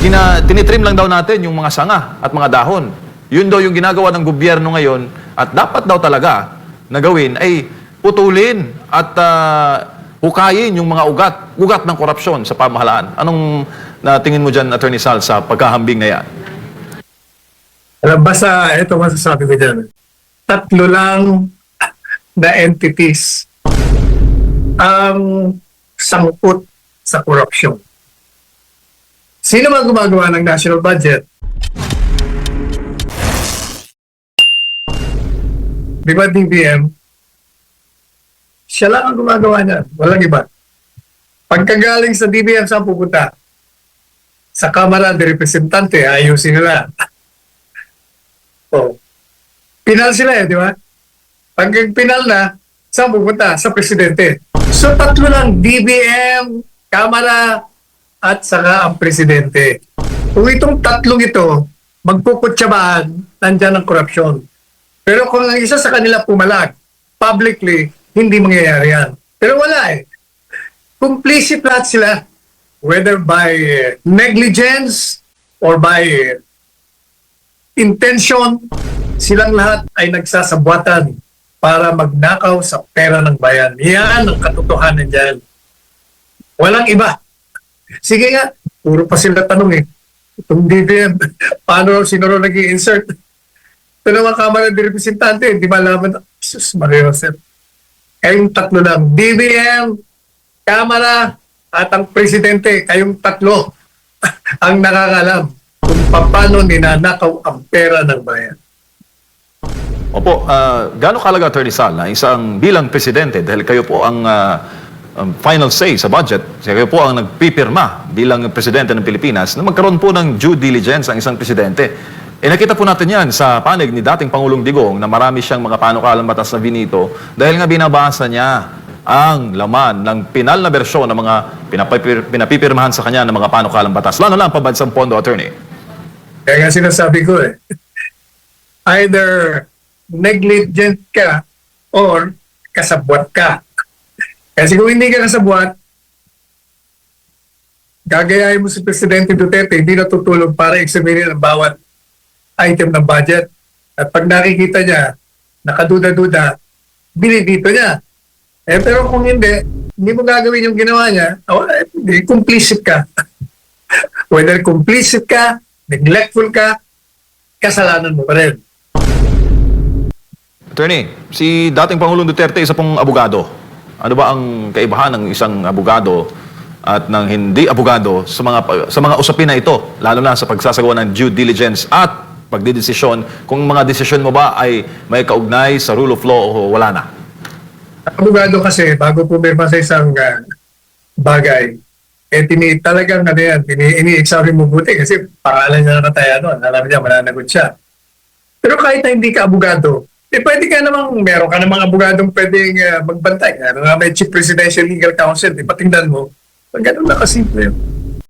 Gina, tinitrim lang daw natin yung mga sanga at mga dahon. Yun daw yung ginagawa ng gobyerno ngayon at dapat daw talaga na gawin ay putulin at ah, hukayin yung mga ugat, ugat ng korupsyon sa pamahalaan. Anong na tingin mo dyan, Attorney Sal, sa pagkahambing na yan? Alam, basta ito masasabi ko dyan. Tatlo lang na entities ang sangkot sa korupsyon. Sino man gumagawa ng national budget? Di ba DBM? Siya lang ang gumagawa niya. Walang iba. Pagkagaling sa DBM, saan pupunta? Sa Kamara de Representante, ayusin nila. Oh. Pinal sila eh, di ba? Pag pinal na, saan pupunta? Sa presidente. So tatlo lang, DBM, Kamara, at saka ang presidente. Kung itong tatlong ito, magkukutsabaan, nandyan ang korupsyon. Pero kung ang isa sa kanila pumalag, publicly, hindi mangyayari yan. Pero wala eh. Complicit lahat sila. Whether by eh, negligence or by eh, intention, silang lahat ay nagsasabwatan para magnakaw sa pera ng bayan. Yan ang katotohanan dyan. Walang iba. Sige nga, puro pa sila tanong eh. Itong DBM, paano sino raw nag insert Ito naman Kamara de Representante, hindi malaman. Jesus Maria Josep. Kayong tatlo lang. DBM, Kamara, at ang Presidente, kayong tatlo ang nakakalam kung paano ninanakaw ang pera ng bayan. Opo, uh, gaano kalaga, Attorney Sal, na isang bilang presidente, dahil kayo po ang ah, ang final say sa budget, kayo po ang nagpipirma bilang presidente ng Pilipinas, na magkaroon po ng due diligence ang isang presidente. Eh nakita po natin yan sa panig ni dating Pangulong Digong na marami siyang mga panukalang batas na binito dahil nga binabasa niya ang laman ng pinal na bersyon ng mga pinapipir, pinapipirmahan sa kanya ng mga panukalang batas. Lalo lang pabansang pondo, attorney. Kaya nga sinasabi ko eh, either negligent ka or kasabwat ka. Kasi kung hindi ka kasabwat, gagayahin mo si Presidente Duterte, hindi natutulog para examinin ang bawat item ng budget. At pag nakikita niya, nakaduda-duda, binibito niya. Eh, pero kung hindi, hindi mo gagawin yung ginawa niya, oh, eh, complicit ka. Whether complicit ka, neglectful ka, kasalanan mo pa rin. Attorney, si dating Pangulong Duterte isa pong abogado. Ano ba ang kaibahan ng isang abogado at ng hindi abogado sa mga sa mga usapin na ito, lalo na sa pagsasagawa ng due diligence at pagdidesisyon kung mga desisyon mo ba ay may kaugnay sa rule of law o wala na? Abogado kasi, bago pumirma sa isang ah, bagay, eh tini, talagang ano yan, tini, ini-examine mo buti kasi pangalan niya nakataya doon. Alam niya, mananagot siya. Pero kahit na hindi ka abogado, eh pwede ka namang, meron ka namang abogadong pwedeng ah, magbantay. Ano nga may Chief Presidential Legal Counsel, di ba tingnan mo? Pag ganun na kasimple yun.